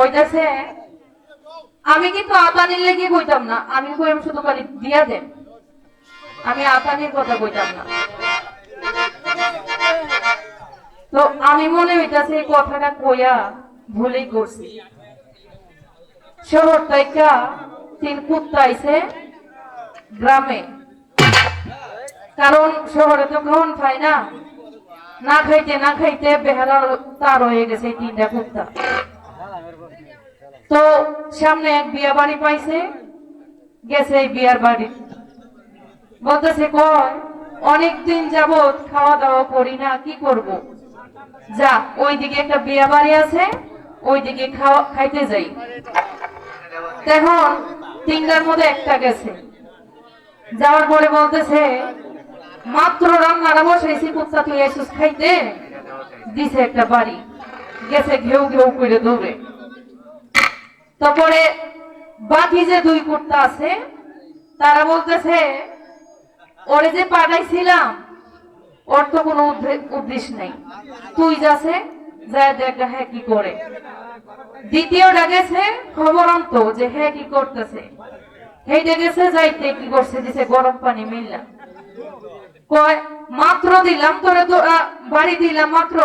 কইতাছে, আমি কিন্তু আতানির লেগে কইতাম না। আমি কইম শুধু খালি দিয়া দেন। আমি আতানির কথা কইতাম না। তো আমি মনে হইতাছে এই কথাটা কইয়া ভুলেই করছি। শহর থেকে তিন কুত্তা আইছে গ্রামে। কারণ শহরে তো খাওয়ান খাই না। না খাইতে না খাইতে বেহারার তার হয়ে গেছে তিনটা কুত্তা। তো সামনে এক বিয়া বাড়ি পাইছে, গেছে এই বিয়ার বাড়ি। বলতেছে কয় অনেক দিন যাবত খাওয়া দাওয়া করি না, কি করব? যা, ওইদিকে একটা বিয়া বাড়ি আছে, ওইদিকে খাওয়া, খাইতে যাই। এখন তিনটার মধ্যে একটা গেছে। যাওয়ার পরে বলতেছে, মাত্র রান্নাটা বসাইছি, কুত্তা তুই এসেছিস খাইতে? দিছে একটা বাড়ি, গেছে ঘেউ ঘেউ করে দৌড়ে। তারপরে বাকি যে দুই কুর্তা আছে তারা বলতেছে ওরে যে পাঠাইছিলাম ওর তো কোনো উদ্দে- উদ্দেশ্য নেই। তুই যাচ্ছে যা দেখ হ্যাঁ কি করে। দ্বিতীয় গেছে খবর আনতো যে হ্যাঁ কি করতেছে। হেইটা গেছে যাইতে কি করছে দিছে গরম পানি মিললাম কয় মাত্র দিলাম তোরে তো আ, বাড়ি দিলাম মাত্র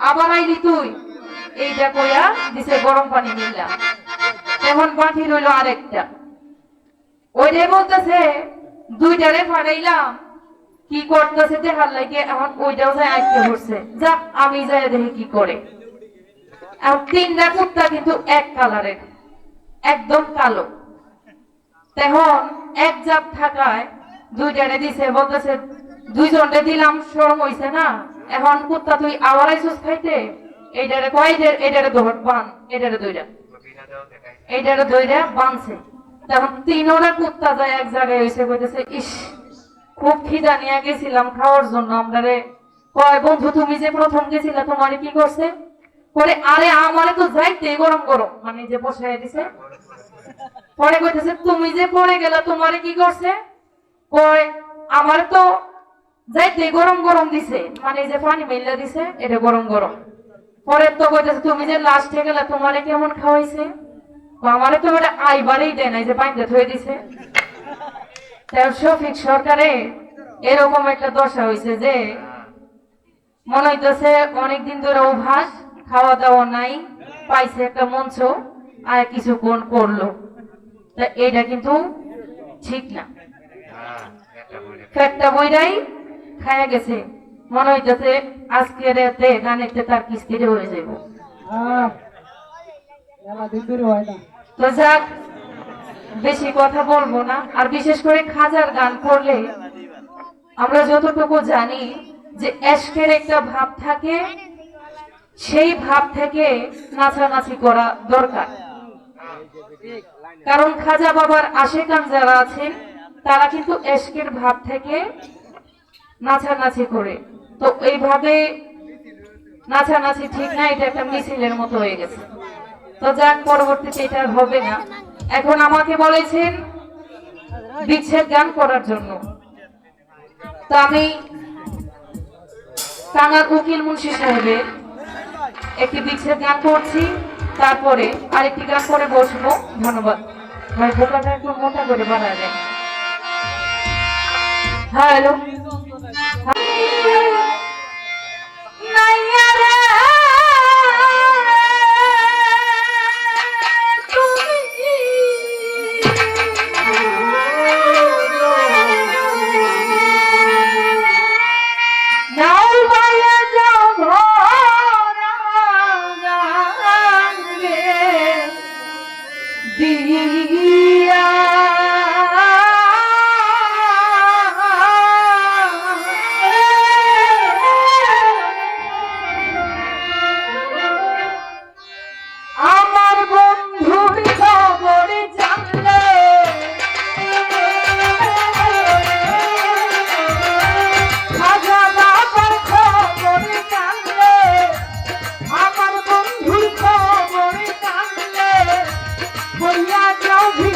আবার আইলি তুই? এইটা কইয়া দিছে গরম পানি বাকি রইল আরেকটা। বলতেছে কি করতেছে দেখার লাগে, এখন ওইটাও যায় আমি যাই কি করে। আর তিনটা কুত্তা কিন্তু এক কালারের, একদম কালো। তখন এক জাত থাকায় দুইটারে দিছে, বলতেছে, দুইজনরে দিলাম, শরম হইছে না? এখন কুত্তা তুই আবার খাইতে? এইটারে কয় এটারে ধর বান এটারে দুইটা। এইটারে দইরা বানছে। তখন তিনোটা কুত্তা যায় এক জায়গায় হয়েছে কইতেছে, ইস, খুব খিদা নিয়ে গেছিলাম খাওয়ার জন্য আমরা রে কয়, বন্ধু, তুমি যে প্রথম গেছিলে, তোমারে কি করছে? পরে আরে, আমারে তো যাইতে গরম গরম। মানে যে বসায় দিছে। পরে কইতেছে, তুমি যে পড়ে গেলে, তোমারে কি করছে? কয়, আমার তো যাইতে গরম গরম দিছে। মানে যে পানি মেলা দিছে, এটা গরম গরম। পরে তো কইতেছে তুমি যে লাস্টে গেলে তোমারে কেমন খাওয়াইছে? আমারে তো এটা আইবারই দেয় নাই যে পানিতে থয়ে দিছে। তার শফিক সরকারে এরকম একটা দশা হয়েছে যে মনে হইতেছে অনেকদিন ধরে অভ্যাস খাওয়া দাওয়া নাই পাইছে একটা মঞ্চ আর কিছুক্ষণ করল। তা এটা কিন্তু ঠিক না। ফ্যাটটা বইরাই খায়া গেছে। মনে হইতেছে আজকে রাতে গানেতে তার কিস্তিতে হয়ে যাব হয়। তো যাক বেশি কথা বলব না আর বিশেষ করে খাজার গান করলে আমরা যতটুকু জানি যে এশকের একটা ভাব থাকে সেই ভাব থেকে নাচানাচি করা দরকার। কারণ খাজা বাবার আশেকান যারা আছেন তারা কিন্তু এশকের ভাব থেকে নাচানাচি করে। তো এইভাবে নাচানাচি ঠিক না, এটা একটা মিছিলের মতো হয়ে গেছে। তো যাক, পরবর্তীতে এটা হবে না। এখন আমাকে বলেছেন বিচ্ছেদ গান করার জন্য। তো আমি টাঙ্গার উকিল মুন্সি সাহেবের একটি বিচ্ছেদ গান করছি। তারপরে আরেকটি গান করে বসবো। ধন্যবাদ। ভাই, বোকাটা একটু মোটা করে বানাবেন হ্যালো। When I don't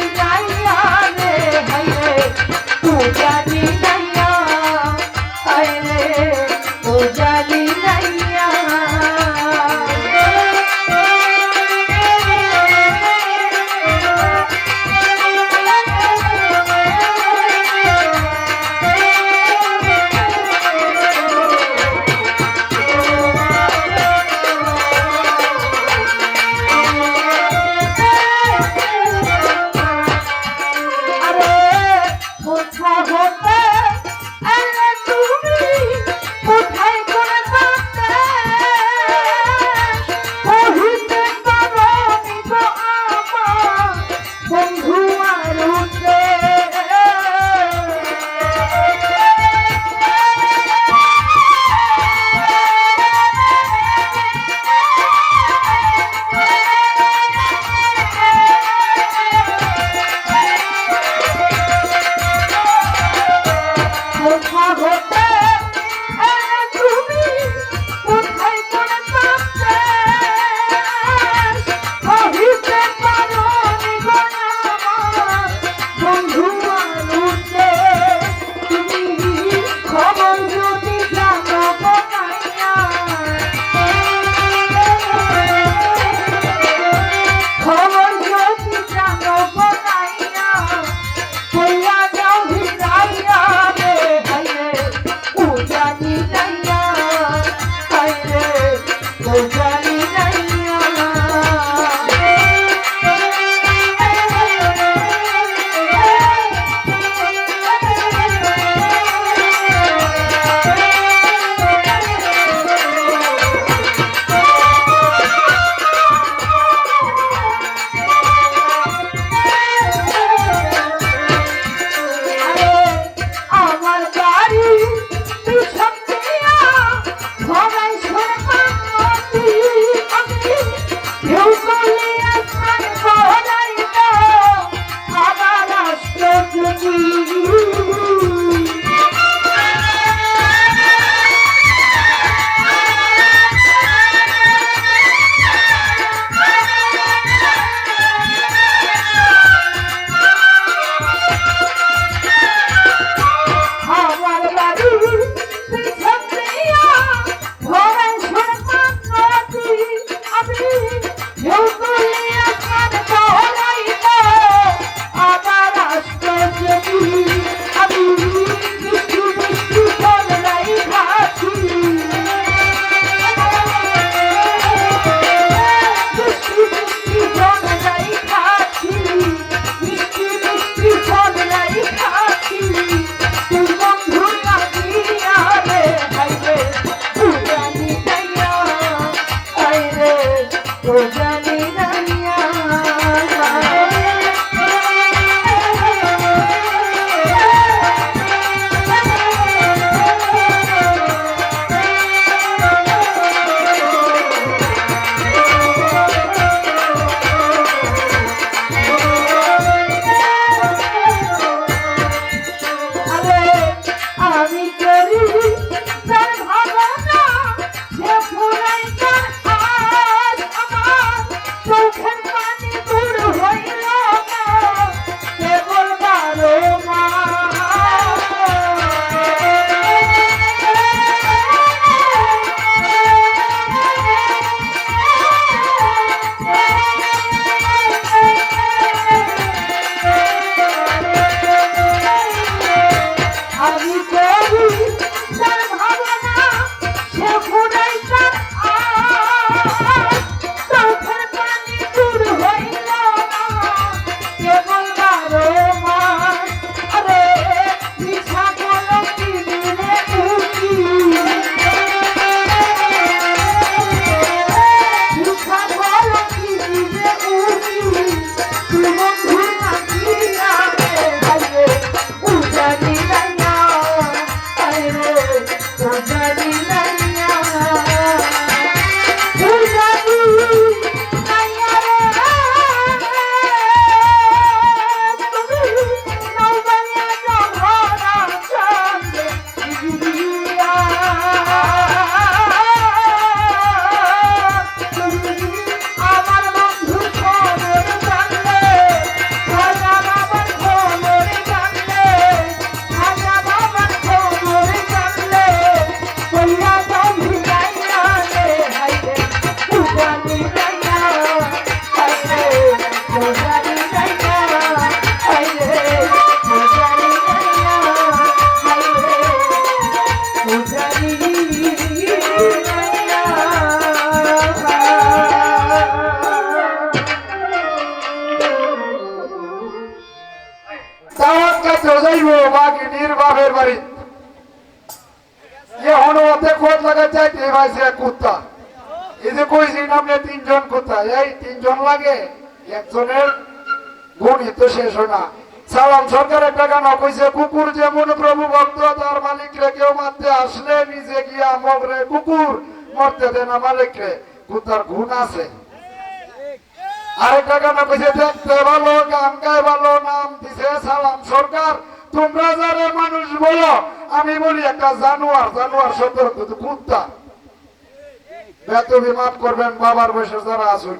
এই তিনজন লাগে, একজনের গুণই তো শেষ হয় না। সালাম সরকার একটা গান কইছে, কুকুর যেমন প্রভু ভক্ত, তার মালিকরে কেউ মারতে আসলে নিজে গিয়া মগরে কুকুর, মরতে দেন মালিকরে কুত্তার গুণ আছে। আরেকটা গান কইছে, দেখতে ভালো, গান গায় ভালো, নাম দিছে সালাম সরকার। তোমরা মানুষ বলো, আমি বলি একটা জানোয়ার জানোয়ার শব্দ কুত্তা। বেতবি মাফ করবেন, বাবার বয়সে যারা আসুন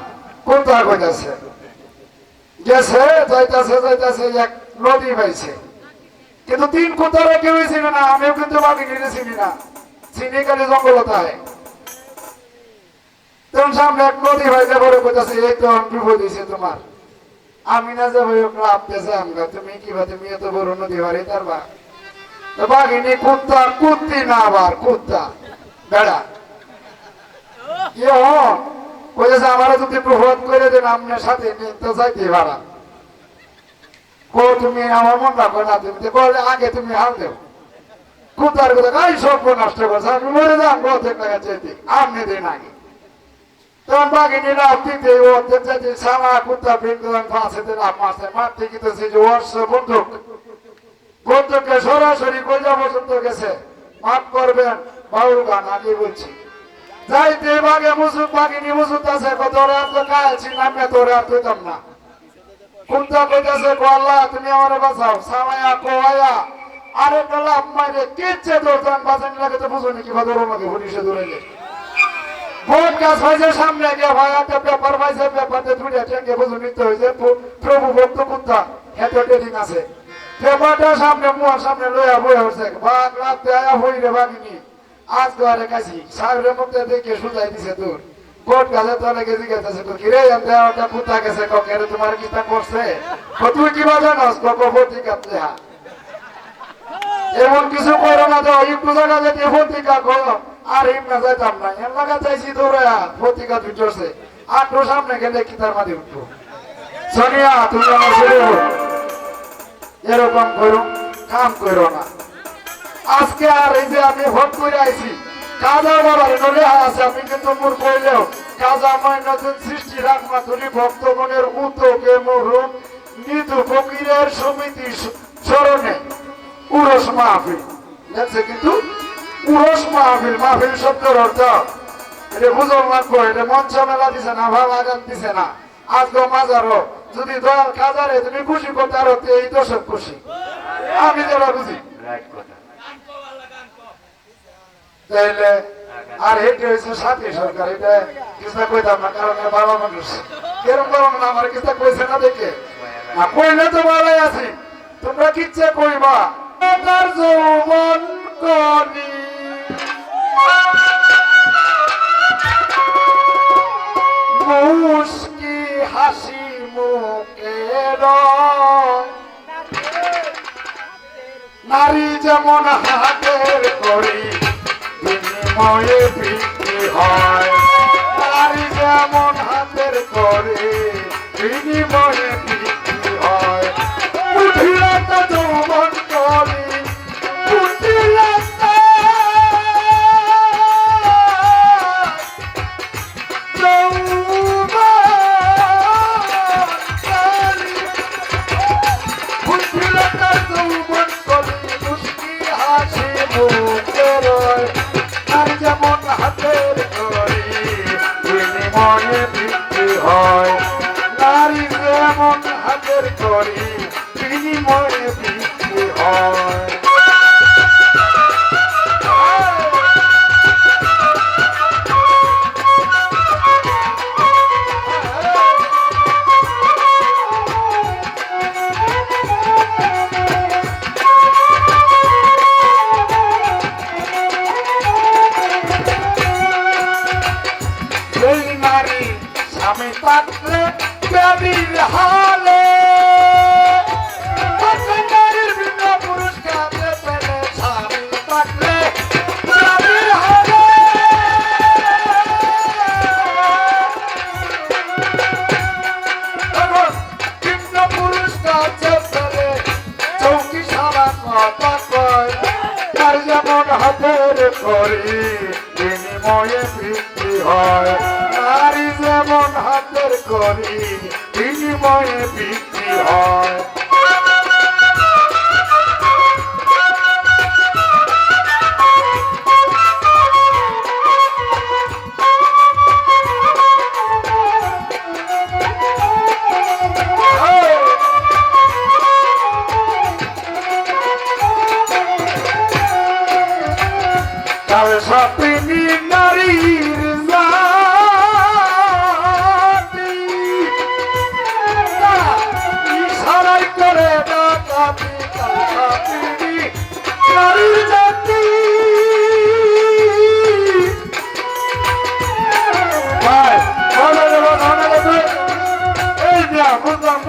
কোনটা কইতাছে গেছে, যাইতাছে যাইতাছে, এক নদী পাইছে কিন্তু তিন কোথাও কেউ চিনি না, আমিও কিন্তু বাকি নিয়ে চিনি না। চিনি গেলে জঙ্গলতায় তখন সামনে এক নদী ভাইতে বলে কইতাছে, এই তো বিপদ হয়েছে তোমার। আমি না যাব আপতেছে আমরা তুমি তুমি এত বড় নদী হারি তারবা বাঘিনী, কুত্তা, কুত্তি না আবার, কুত্তা। বেড়া। ইয়ে কইতেছে আমার যদি প্রভাত করে দেন, আপনার সাথে নিয়ে তো যাইতে পারা। কো তুমি আমার মন রাখো না, তুমি বলে, আগে তুমি হাল দেও। কুত্তার কথা গাই সব নষ্ট করছে, আমি মরে যান গথের টাকা আপনি দিন আগে তখন দিতে, ও দেখতে সারা কুত্তা ফাঁসে যে বন্দুককে সরাসরি গোজা পর্যন্ত গেছে, মাফ করবেন, বাউল গান আগে বলছি। যাইতে বাগে মুসুক বাগিনী মুসুক আছে তোরা তো কায়াছি নামে তোরা তুইতাম না। কুন্তা কইতাছে কো, আল্লাহ, তুমি আমারে বাঁচাও। সামায়া কোয়া আরে গলাপ মাইরে, কিচ্ছে দৌড়ান বাজানি লাগে তো বুঝো নাকি ভাদর আমাকে পুলিশে দৌড়াইলে ভোট গাছ হয়েছে সামনে গিয়ে, ভাই, একটা পেপার পাইছে পেপারতে দুইটা ট্যাঙ্কে বুঝো নিতে হয়েছে প্র- প্রভু ভক্ত কুত্তা হেতো ট্রেনিং আছে। পেপারটা সামনে, মুয়ার সামনে লইয়া বইয়া হচ্ছে বাঘ রাত্রে আয়া হই রে বাগিনি। আজ ঘরে কাছি সাহেবের মুখে দেখে সুজাই দিছে তোর কোট গাছে তলে গেছি গেছে তো কিরে জানতে একটা কুত্তা গেছে ককে? রে তোমার কি তা করছে? কো তুই কি বাজানস কো ভর্তি কাটলে হা। এমন কিছু করো না তো, একটু জায়গা যেতে ভর্তিকা করো আর এম না যাইতাম না এম লাগা চাইছি দৌড়া ভর্তিকা দুটোছে আটটো সামনে গেলে কি তার মাঝে উঠবো। সোনিয়া, তুমি আমার হো। এরকম করো, কাম করো না। আজকে আর এই যে আমি ভোট করে আইছি, কাজা বাবার নলে আছে, আমি কিন্তু মোর কইলেও কাজা মই নতুন সৃষ্টি রাখমা তুলি ভক্তগণের উদ্যোগে মরুন নিতু ফকিরের সমিতি স্মরণে। উরস মাহফিল। দেখছে কিন্তু? উরস মাহফিল মাহফিল শব্দের অর্থ? এটা বুঝল লাগবো, এটা মঞ্চ মেলা দিছে না, ভাব আগান দিছে না। আজকে মাজারও যদি দয়াল কাজারে, তুমি খুশি করতে আরও এই দশক খুশি। আমি যেটা বুঝি। তাইলে আর হেঁটে হয়েছে সাথী সরকার এটা কিস্তা কইতাম না কারণ ভালো মানুষ। কেরম করম না আমার কিস্তা কইছে না দেখে। না কইলে তো ভালোই আছি তোমরা কিচ্ছে কইবা। তার যৌবন করি। মুস্কি হাসি মুখের নারী যেমন হাতের করি বিনিময়ে বিক্রি হয়। নারী যেমন হাতের করে বিনিময়ে বিক্রি হয়। উঠিলে তো যৌবন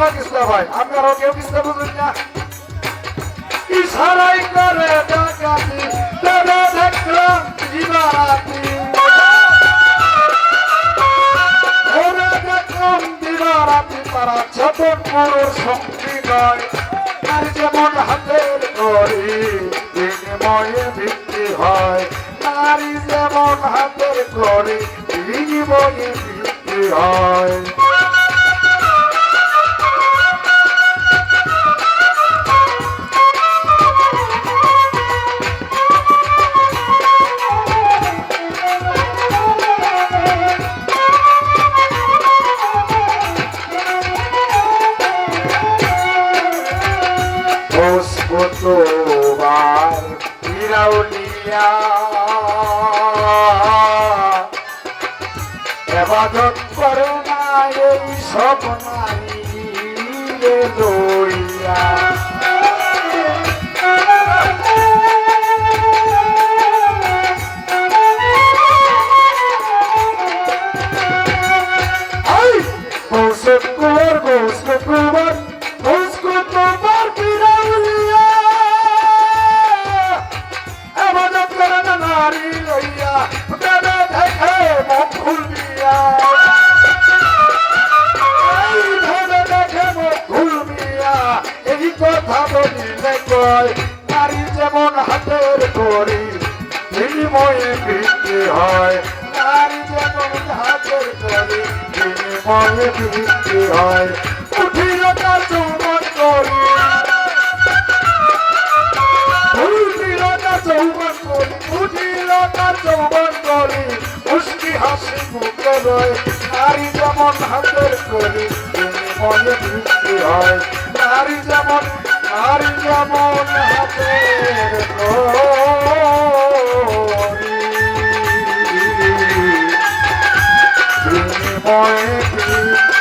না কিসটা ভাই, আপনারাও কেউ কিসটা বুঝুন না। ইশারাই করে ডাকাতি তবে দেখলাম দিবারাতি ওরে দেখলাম দিবারাতি তারা যতন পুরুষ শক্তি নয় আর যেমন হাতের করি বিনিময়ে বিক্রি হয় নারী যেমন হাতের করি বিনিময়ে বিক্রি হয়। বৃদ্ধি হয় করি। উঠিলতা চৌমন করি রয় নারী যেমন হয়। নারী যেমন নারী হাতের বৃদ্ধি